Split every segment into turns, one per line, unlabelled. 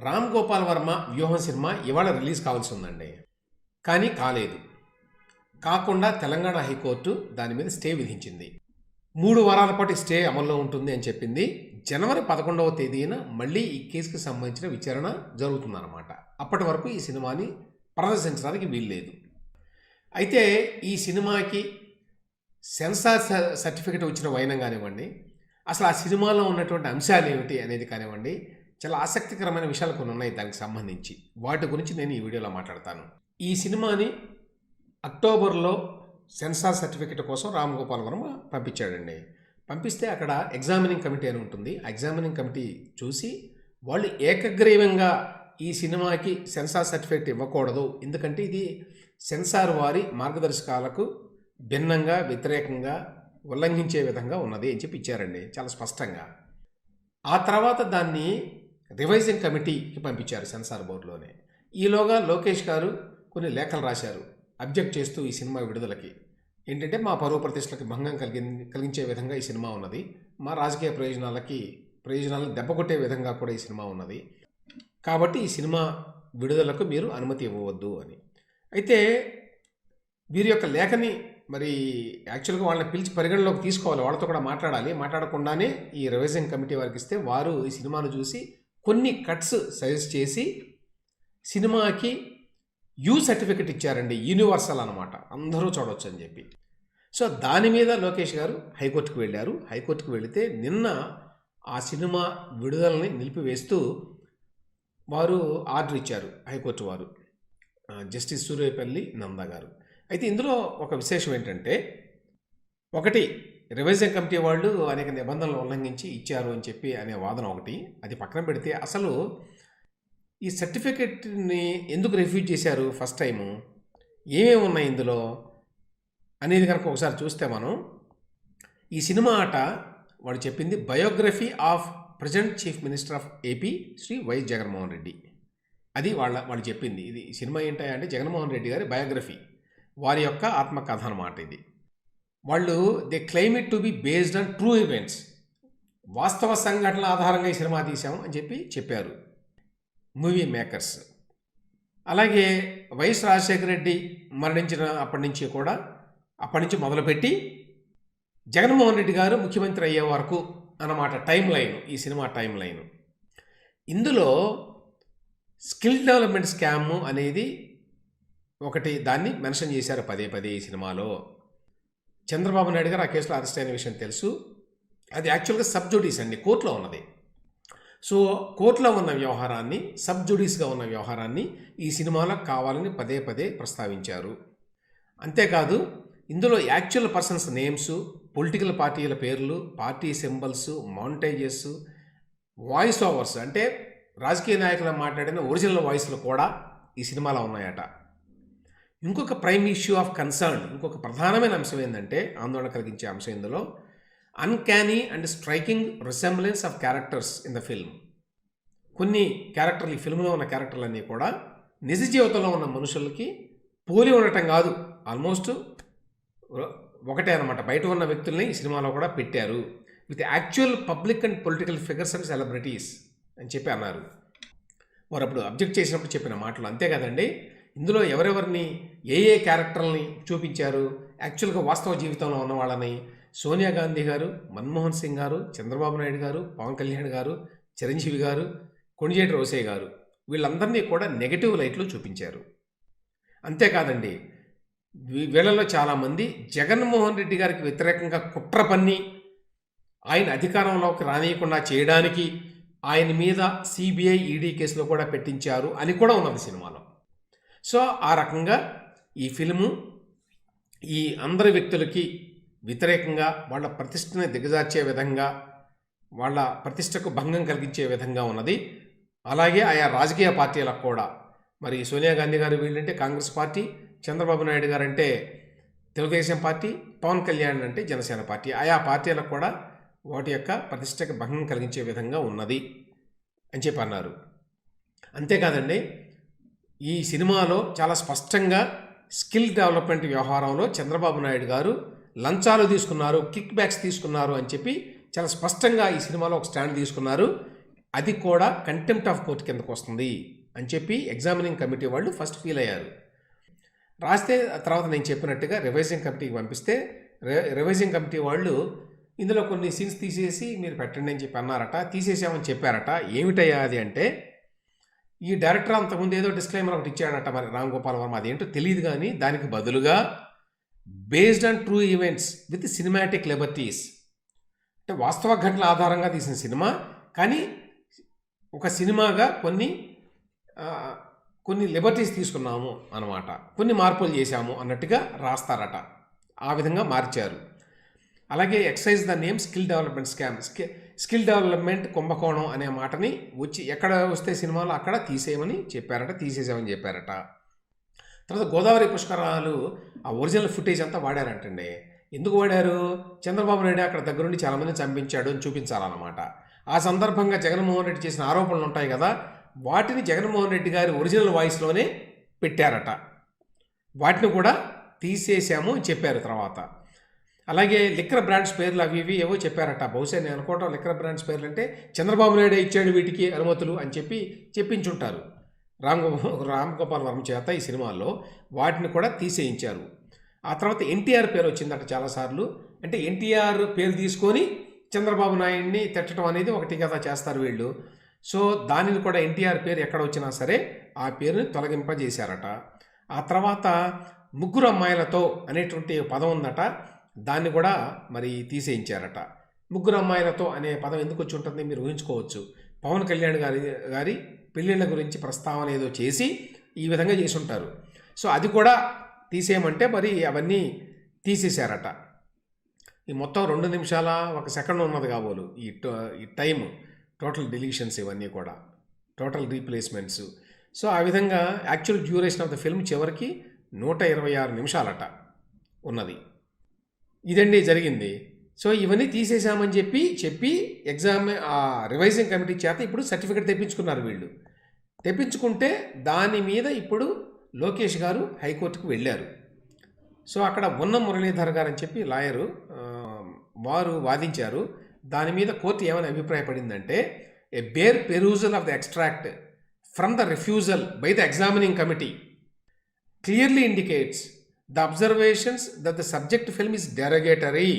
రామ్ గోపాల్ వర్మ వ్యూహం సినిమా ఇవాళ రిలీజ్ కావాల్సి ఉందండి కానీ కాలేదు. కాకుండా తెలంగాణ హైకోర్టు దాని మీద స్టే విధించింది. మూడు వారాల పాటు స్టే అమల్లో ఉంటుంది అని చెప్పింది. జనవరి పదకొండవ తేదీన మళ్ళీ ఈ కేసుకు సంబంధించిన విచారణ జరుగుతుందన్నమాట. అప్పటి వరకు ఈ సినిమాని ప్రదర్శించడానికి వీల్లేదు. అయితే ఈ సినిమాకి సెన్సార్ స- సర్టిఫికెట్ వచ్చిన వైనం కానివ్వండి అసలు ఆ సినిమాలో ఉన్నటువంటి అంశాలు ఏమిటి అనేది కానివ్వండి చాలా ఆసక్తికరమైన విషయాలు కొన్ని ఉన్నాయి దానికి సంబంధించి. వాటి గురించి నేను ఈ వీడియోలో మాట్లాడతాను. ఈ సినిమాని అక్టోబర్లో సెన్సార్ సర్టిఫికెట్ కోసం రామ్ గోపాల్ వర్మ పంపించాడండి. పంపిస్తే అక్కడ ఎగ్జామినింగ్ కమిటీ అని ఉంటుంది. ఆ ఎగ్జామినింగ్ కమిటీ చూసి వాళ్ళు ఏకగ్రీవంగా ఈ సినిమాకి సెన్సార్ సర్టిఫికెట్ ఇవ్వకూడదు. ఎందుకంటే ఇది సెన్సార్ వారి మార్గదర్శకాలకు భిన్నంగా వ్యతిరేకంగా ఉల్లంఘించే విధంగా ఉన్నది అని చెప్పి ఇచ్చారండి. చాలా స్పష్టంగా. ఆ తర్వాత దాన్ని రివైజింగ్ కమిటీకి పంపించారు సెన్సార్ బోర్డులోనే. ఈలోగా లోకేష్ గారు కొన్ని లేఖలు రాశారు అబ్జెక్ట్ చేస్తూ ఈ సినిమా విడుదలకి. ఏంటంటే మా పరువు ప్రతిష్టలకు భంగం కలిగి కలిగించే విధంగా ఈ సినిమా ఉన్నది. మా రాజకీయ ప్రయోజనాలకి ప్రయోజనాలను దెబ్బకొట్టే విధంగా కూడా ఈ సినిమా ఉన్నది. కాబట్టి ఈ సినిమా విడుదలకు మీరు అనుమతి ఇవ్వవద్దు అని. అయితే వీరి యొక్క లేఖని మరి యాక్చువల్గా వాళ్ళని పిలిచి పరిగణలోకి తీసుకోవాలి. వాళ్ళతో కూడా మాట్లాడాలి. మాట్లాడకుండానే ఈ రివైజింగ్ కమిటీ వారికి ఇస్తే వారు ఈ సినిమాను చూసి కొన్ని కట్స్ సజెస్ట్ చేసి సినిమాకి యూ సర్టిఫికెట్ ఇచ్చారండి యూనివర్సల్ అనమాట అందరూ చూడవచ్చు అని చెప్పి. సో దాని మీద లోకేష్ గారు హైకోర్టుకు వెళ్ళారు. హైకోర్టుకు వెళితే నిన్న ఆ సినిమా విడుదలని నిలిపివేస్తూ వారు ఆర్డర్ ఇచ్చారు హైకోర్టు వారు. జస్టిస్ సూర్యపల్లి నందా గారు. అయితే ఇందులో ఒక విశేషం ఏంటంటే ఒకటి రివైజింగ్ కమిటీ వాళ్ళు అనేక నిబంధనలు ఉల్లంఘించి ఇచ్చారు అని చెప్పి అనే వాదన ఒకటి. అది పక్కన పెడితే అసలు ఈ సర్టిఫికెట్ని ఎందుకు రిఫ్యూజ్ చేశారు ఫస్ట్ టైము? ఏమేమి ఉన్నాయి ఇందులో? అనేది కనుక ఒకసారి చూస్తే మనం ఈ సినిమా ఆట వాడు చెప్పింది biography of present chief minister of AP Shri YS Jaganmohan Reddy. అది వాళ్ళ వాళ్ళు చెప్పింది. ఇది సినిమా ఏంటంటే జగన్మోహన్ రెడ్డి గారి బయోగ్రఫీ. వారి యొక్క ఆత్మకథ అన్నమాట ఇది. వాళ్ళు they claim it to be based on true events వాస్తవ సంఘటనల ఆధారంగా ఈ సినిమా తీసాము అని చెప్పి చెప్పారు మూవీ మేకర్స్. అలాగే వైఎస్ రాజశేఖర రెడ్డి మరణించిన అప్పటి నుంచి కూడా అప్పటి నుంచి మొదలుపెట్టి జగన్మోహన్ రెడ్డి గారు ముఖ్యమంత్రి అయ్యే వరకు అన్నమాట టైం లైన్ ఈ సినిమా టైం లైన్. ఇందులో స్కిల్ డెవలప్మెంట్ స్కామ్ అనేది ఒకటి దాన్ని మెన్షన్ చేశారు పదే పదే ఈ సినిమాలో. చంద్రబాబు నాయుడు గారు ఆ కేసులో అరెస్ట్ అయిన విషయం తెలుసు. అది యాక్చువల్గా సబ్ జుడీస్ అండి కోర్టులో ఉన్నది. సో కోర్టులో ఉన్న వ్యవహారాన్ని సబ్ జుడీస్గా ఉన్న వ్యవహారాన్ని ఈ సినిమాలో కావాలని పదే పదే ప్రస్తావించారు. అంతేకాదు ఇందులో యాక్చువల్ పర్సన్స్ నేమ్స్ పొలిటికల్ పార్టీల పేర్లు party symbols montages voice overs అంటే రాజకీయ నాయకులు మాట్లాడిన ఒరిజినల్ వాయిస్లు కూడా ఈ సినిమాలో ఉన్నాయట. ఇంకొక ప్రైమ్ ఇష్యూ ఆఫ్ కన్సర్న్ ఇంకొక ప్రధానమైన అంశం ఏంటంటే ఆందోళన కలిగించే అంశం ఇందులో uncanny and striking resemblance of characters in the film కొన్ని క్యారెక్టర్లు ఈ ఫిల్మ్లో ఉన్న క్యారెక్టర్లన్నీ కూడా నిజ జీవితంలో ఉన్న మనుషులకి పోలి ఉండటం కాదు. ఆల్మోస్ట్ ఒకటే అనమాట బయట ఉన్న వ్యక్తుల్ని ఈ సినిమాలో కూడా పెట్టారు. With actual public and political figures and celebrities అని చెప్పి అన్నారు. వారు అప్పుడు అబ్జెక్ట్ చేసినప్పుడు చెప్పిన మాటలు అంతే కదండి. ఇందులో ఎవరెవరిని ఏ ఏ క్యారెక్టర్ని చూపించారు యాక్చువల్గా వాస్తవ జీవితంలో ఉన్న వాళ్ళని? సోనియా గాంధీ గారు మన్మోహన్ సింగ్ గారు చంద్రబాబు నాయుడు గారు పవన్ కళ్యాణ్ గారు చిరంజీవి గారు కొణిజేటి రోసే గారు వీళ్ళందరినీ కూడా నెగటివ్ లైట్లో చూపించారు. అంతేకాదండి వీళ్ళలో చాలామంది జగన్మోహన్ రెడ్డి గారికి వ్యతిరేకంగా కుట్ర పన్ని ఆయన అధికారంలోకి రానియకుండా చేయడానికి ఆయన మీద సిబిఐ ఈడీ కేసులో కూడా పెట్టించారు అని కూడా ఉన్నది సినిమాలో. సో ఆ రకంగా ఈ ఫిల్ము ఈ అందరి వ్యక్తులకి వ్యతిరేకంగా వాళ్ళ ప్రతిష్టని దిగజార్చే విధంగా వాళ్ళ ప్రతిష్టకు భంగం కలిగించే విధంగా ఉన్నది. అలాగే ఆయా రాజకీయ పార్టీలకు కూడా. మరి సోనియా గాంధీ గారు వీళ్ళంటే కాంగ్రెస్ పార్టీ చంద్రబాబు నాయుడు గారు అంటే తెలుగుదేశం పార్టీ పవన్ కళ్యాణ్ అంటే జనసేన పార్టీ. ఆయా పార్టీలకు కూడా వాటి యొక్క ప్రతిష్టకు భంగం కలిగించే విధంగా ఉన్నది అని చెప్పి అన్నారు అంతేకాదండి ఈ సినిమాలో చాలా స్పష్టంగా స్కిల్ డెవలప్మెంట్ వ్యవహారంలో చంద్రబాబు నాయుడు గారు లంచాలు తీసుకున్నారు కిక్ బ్యాక్స్ తీసుకున్నారు అని చెప్పి చాలా స్పష్టంగా ఈ సినిమాలో ఒక స్టాండ్ తీసుకున్నారు. అది కూడా కంటెంప్ట్ ఆఫ్ కోర్ట్ కిందకు వస్తుంది అని చెప్పి ఎగ్జామినింగ్ కమిటీ వాళ్ళు ఫస్ట్ ఫీల్ అయ్యారు. రాస్తే తర్వాత నేను చెప్పినట్టుగా రివైజింగ్ కమిటీకి పంపిస్తే రి- రివైజింగ్ కమిటీ వాళ్ళు ఇందులో కొన్ని సీన్స్ తీసేసి మీరు పెట్టండి అని చెప్పి అన్నారట తీసేసామని చెప్పారట. ఏమిటయ్యా అది అంటే ఈ డైరెక్టర్ అంతకుముందు ఏదో డిస్క్లైమర్ ఒకటి ఇచ్చాడట మరి రామ్ గోపాల్ వర్మ. అదేంటో తెలియదు కానీ దానికి బదులుగా based on true events with cinematic liberties అంటే వాస్తవ ఘటనల ఆధారంగా తీసిన సినిమా కానీ ఒక సినిమాగా కొన్ని కొన్ని లిబర్టీస్ తీసుకున్నాము అనమాట కొన్ని మార్పులు చేశాము అన్నట్టుగా రాస్తారట. ఆ విధంగా మార్చారు. అలాగే excise the name skill development scam skill skill development కుంభకోణం అనే మాటని వచ్చి ఎక్కడ వస్తే సినిమాలో అక్కడ తీసేయమని చెప్పారట తీసేసామని చెప్పారట. తర్వాత గోదావరి పుష్కరాలు ఆ ఒరిజినల్ ఫుటేజ్ అంతా వాడారంటండి. ఎందుకు వాడారు? చంద్రబాబు నాయుడు అక్కడ దగ్గరుండి చాలామంది చంపించాడు అని చూపించాలన్నమాట. ఆ సందర్భంగా జగన్మోహన్ రెడ్డి చేసిన ఆరోపణలు ఉంటాయి కదా వాటిని జగన్మోహన్ రెడ్డి గారి ఒరిజినల్ వాయిస్లోనే పెట్టారట. వాటిని కూడా తీసేసాము అని చెప్పారు తర్వాత. అలాగే లిక్కర్ బ్రాండ్స్ పేర్లు అవి ఇవి ఏవో చెప్పారట. బహుశా నేను అనుకోవటం లిక్కర్ బ్రాండ్స్ పేర్లు అంటే చంద్రబాబు నాయుడే ఇచ్చాడు వీటికి అనుమతులు అని చెప్పి చెప్పించుంటారు. రామ్ రామ్ గోపాల్ వర్మ చేత ఈ సినిమాల్లో వాటిని కూడా తీసేయించారు. ఆ తర్వాత ఎన్టీఆర్ పేరు వచ్చిందట చాలాసార్లు. అంటే ఎన్టీఆర్ పేరు తీసుకొని చంద్రబాబు నాయుడిని తిట్టడం అనేది ఒకటి కదా చేస్తారు వీళ్ళు. సో దానిని కూడా ఎన్టీఆర్ పేరు ఎక్కడ వచ్చినా సరే ఆ పేరుని తొలగింపజేశారట. ఆ తర్వాత ముగ్గురు అమ్మాయిలతో అనేటువంటి పదం ఉందట. దాన్ని కూడా మరి తీసేయించారట. ముగ్గురు అమ్మాయిలతో అనే పదం ఎందుకు వచ్చి ఉంటుంది మీరు ఊహించుకోవచ్చు. పవన్ కళ్యాణ్ గారి గారి పెళ్ళిళ్ళ గురించి ప్రస్తావన ఏదో చేసి ఈ విధంగా చేసి ఉంటారు సో అది కూడా తీసేయమంటే మరి అవన్నీ తీసేశారట. ఈ మొత్తం రెండు నిమిషాల ఒక సెకండ్ ఉన్నది కాబోలు ఈ ఈ టైం టోటల్ డిలీషన్స్ ఇవన్నీ కూడా టోటల్ రీప్లేస్మెంట్స్. సో ఆ విధంగా actual duration of the film చివరికి నూట ఇరవై ఆరు నిమిషాలట ఉన్నది. ఇదండి జరిగింది. సో ఇవన్నీ తీసేసామని చెప్పి చెప్పి ఎగ్జామ్ ఆ రివైజింగ్ కమిటీ చేత ఇప్పుడు సర్టిఫికెట్ తెప్పించుకున్నారు వీళ్ళు. తెప్పించుకుంటే దాని మీద ఇప్పుడు లోకేష్ గారు హైకోర్టుకు వెళ్ళారు. సో అక్కడ ఉన్న మురళీధర్ గారు అని చెప్పి లాయరు వారు వాదించారు. దాని మీద కోర్టు ఏమని అభిప్రాయపడిందంటే a bare perusal of the extract from the refusal by the examining committee clearly indicates the observations that the subject film is derogatory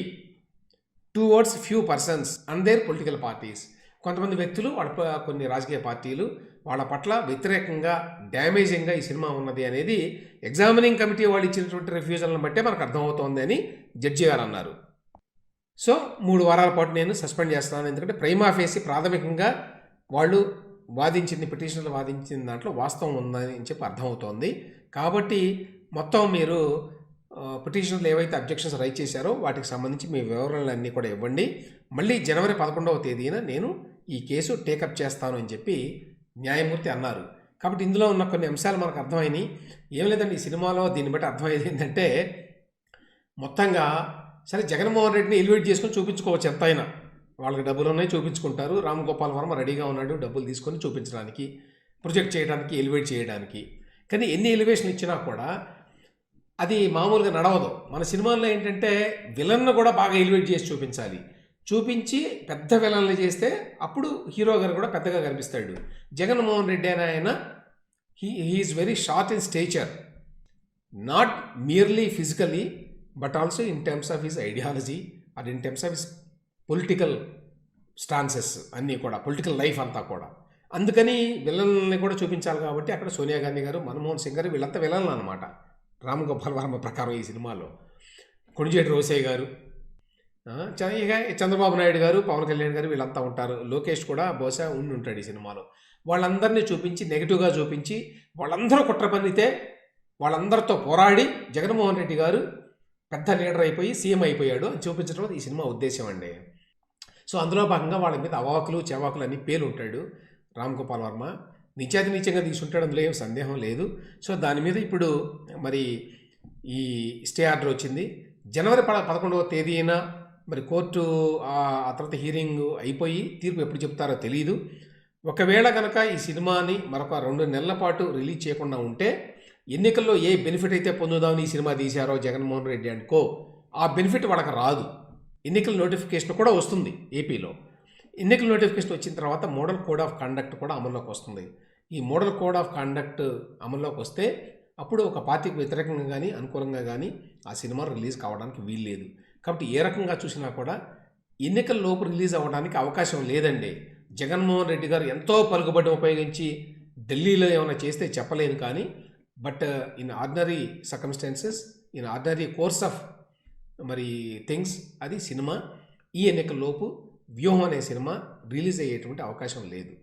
towards few persons and their political parties. కొంతమంది వ్యక్తులు వాళ్ళ కొన్ని రాజకీయ పార్టీలు వాళ్ళ పట్ల వ్యతిరేకంగా డ్యామేజింగ్గా ఈ సినిమా ఉన్నది అనేది ఎగ్జామినింగ్ కమిటీ వాళ్ళు ఇచ్చినటువంటి రిఫ్యూజల్ని బట్టే మనకు అర్థమవుతోంది అని జడ్జి గారు అన్నారు. సో మూడు వారాల పాటు నేను సస్పెండ్ చేస్తున్నాను. ఎందుకంటే ప్రైమా ఫేసి ప్రాథమికంగా వాళ్ళు వాదించింది పిటిషన్లు వాదించిన దాంట్లో వాస్తవం ఉందని చెప్పి అర్థమవుతోంది. కాబట్టి మొత్తం మీరు పిటిషన్లు ఏవైతే అబ్జెక్షన్స్ రైట్ చేశారో వాటికి సంబంధించి మీ వివరాలన్నీ కూడా ఇవ్వండి. మళ్ళీ జనవరి పదకొండవ తేదీన నేను ఈ కేసు టేకప్ చేస్తాను అని చెప్పి న్యాయమూర్తి అన్నారు. కాబట్టి ఇందులో ఉన్న కొన్ని అంశాలు మనకు అర్థమైనాయి. ఏం లేదండి ఈ సినిమాలో దీన్ని బట్టి అర్థమయ్యేది ఏంటంటే మొత్తంగా సరే జగన్మోహన్ రెడ్డిని ఎలివేట్ చేసుకొని చూపించుకోవచ్చు ఎంతైనా. వాళ్ళకి డబ్బులు ఉన్నాయి చూపించుకుంటారు. రామ్ గోపాల్ వర్మ రెడీగా ఉన్నాడు డబ్బులు తీసుకొని చూపించడానికి ప్రొజెక్ట్ చేయడానికి ఎలివేట్ చేయడానికి. కానీ ఎన్ని ఎలివేషన్ ఇచ్చినా కూడా అది మామూలుగా నడవదు. మన సినిమాల్లో ఏంటంటే విలన్ను కూడా బాగా ఎలివేట్ చేసి చూపించాలి. చూపించి పెద్ద విలన్లు చేస్తే అప్పుడు హీరో గారు కూడా పెద్దగా కనిపిస్తాడు. జగన్మోహన్ రెడ్డి అని ఆయన he he's very short in stature. Not merely physically but also in terms of his ideology and in terms of his political stances అన్నీ కూడా పొలిటికల్ లైఫ్ అంతా కూడా. అందుకని విలన్ని కూడా చూపించాలి కాబట్టి అక్కడ సోనియా గాంధీ గారు మన్మోహన్ సింగ్ గారు వీళ్ళంతా విలన్లు అనమాట రామగోపాల్ వర్మ ప్రకారం ఈ సినిమాలో. కొణిజేటి రోసయ్య గారు ఇక చంద్రబాబు నాయుడు గారు పవన్ కళ్యాణ్ గారు వీళ్ళంతా ఉంటారు. లోకేష్ కూడా బహుశా ఉండి ఉంటాడు ఈ సినిమాలో. వాళ్ళందరినీ చూపించి నెగిటివ్గా చూపించి వాళ్ళందరూ కుట్ర పన్నితే వాళ్ళందరితో పోరాడి జగన్మోహన్ రెడ్డి గారు పెద్ద లీడర్ అయిపోయి సీఎం అయిపోయాడు అని చూపించడం ఈ సినిమా ఉద్దేశం అండి. సో అందులో భాగంగా వాళ్ళ మీద అవాకులు చెవాకులు అన్ని పేరు ఉంటాడు రామ్ గోపాల్ వర్మ. నిత్యాతి నీచంగా తీసుకుంటాడంలో ఏం సందేహం లేదు. సో దాని మీద ఇప్పుడు మరి ఈ స్టే ఆర్డర్ వచ్చింది. జనవరి పద పదకొండవ తేదీన మరి కోర్టు ఆ ఆ తర్వాత హీరింగ్ అయిపోయి తీర్పు ఎప్పుడు చెప్తారో తెలియదు ఒకవేళ కనుక ఈ సినిమాని మరొక రెండు నెలల పాటు రిలీజ్ చేయకుండా ఉంటే ఎన్నికల్లో ఏ బెనిఫిట్ అయితే పొందుదామని ఈ సినిమా తీశారో జగన్మోహన్ రెడ్డి అండ్ కో ఆ బెనిఫిట్ వాళ్ళకి రాదు. ఎన్నికల నోటిఫికేషన్ కూడా వస్తుంది ఏపీలో. ఎన్నికల నోటిఫికేషన్ వచ్చిన తర్వాత మోడల్ కోడ్ ఆఫ్ కండక్ట్ కూడా అమల్లోకి వస్తుంది. ఈ మోడల్ కోడ్ ఆఫ్ కండక్ట్ అమల్లోకి వస్తే అప్పుడు ఒక పార్టీకి వ్యతిరేకంగా కానీ అనుకూలంగా కానీ ఆ సినిమా రిలీజ్ కావడానికి వీల్లేదు. కాబట్టి ఏ రకంగా చూసినా కూడా ఎన్నికల లోపు రిలీజ్ అవ్వడానికి అవకాశం లేదండి. జగన్మోహన్ రెడ్డి గారు ఎంతో పలుకుబడి ఉపయోగించి ఢిల్లీలో ఏమైనా చేస్తే చెప్పలేను కానీ but in ordinary circumstances in ordinary course of మరి థింగ్స్ అది సినిమా ఈ ఎన్నికల్లోపు వ్యూహం అనే సినిమా రిలీజ్ అయ్యేటువంటి అవకాశం లేదు.